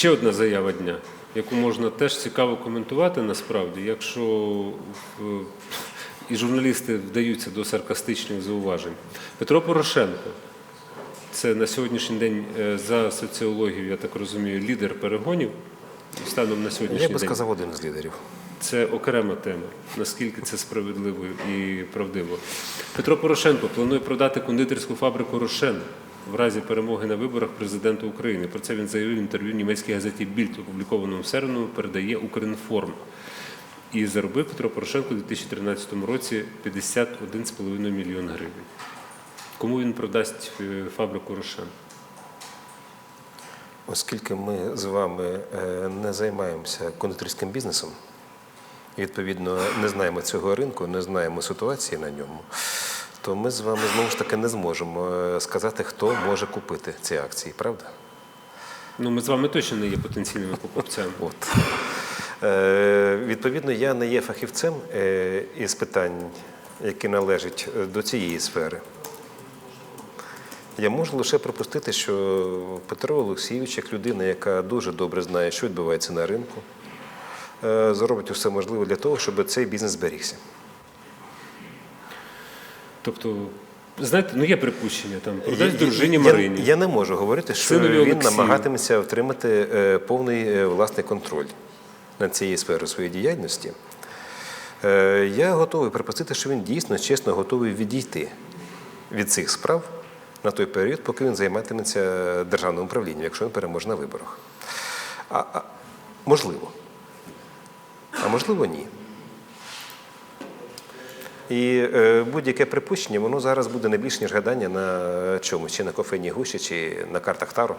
Ще одна заява дня, яку можна теж цікаво коментувати насправді, якщо і журналісти вдаються до саркастичних зауважень. Петро Порошенко це на сьогоднішній день е, за соціологією, я так розумію, лідер перегонів. Станом на сьогоднішній Я би день. сказав один з лідерів. Це окрема тема, наскільки це справедливо і правдиво. Петро Порошенко планує продати кондитерську фабрику Рошен в разі перемоги на виборах президента України. Про це він заявив в інтерв'ю німецькій газеті Більд, опублікованому в середу, передає Укрінформ. І заробив Петро Порошенко у 2013 році 51,5 мільйон гривень. Кому він продасть е, фабрику Рошен? Оскільки ми з вами е, не займаємося кондитерським бізнесом, відповідно не знаємо цього ринку, не знаємо ситуації на ньому, то ми з вами знову ж таки не зможемо е, сказати, хто може купити ці акції, правда? Ну, ми з вами точно не є потенційними покупцями. От. Е, відповідно, я не є фахівцем е, із питань, які належать е, до цієї сфери. Я можу лише припустити, що Петро Олексійович, як людина, яка дуже добре знає, що відбувається на ринку, зробить усе можливе для того, щоб цей бізнес зберігся. Тобто, знаєте, ну є припущення там продасть дружині я, Я не можу говорити, що Синові він Олексію. намагатиметься отримати е, повний е, власний контроль над цією сферою своєї діяльності. Е, Я готовий припустити, що він дійсно чесно готовий відійти від цих справ на той період, поки він займатиметься державним управлінням, якщо він переможе на виборах. А, а, можливо. А можливо, ні. І е, будь-яке припущення, воно зараз буде не більш ніж гадання на чомусь, чи на кофейній гущі, чи на картах Таро.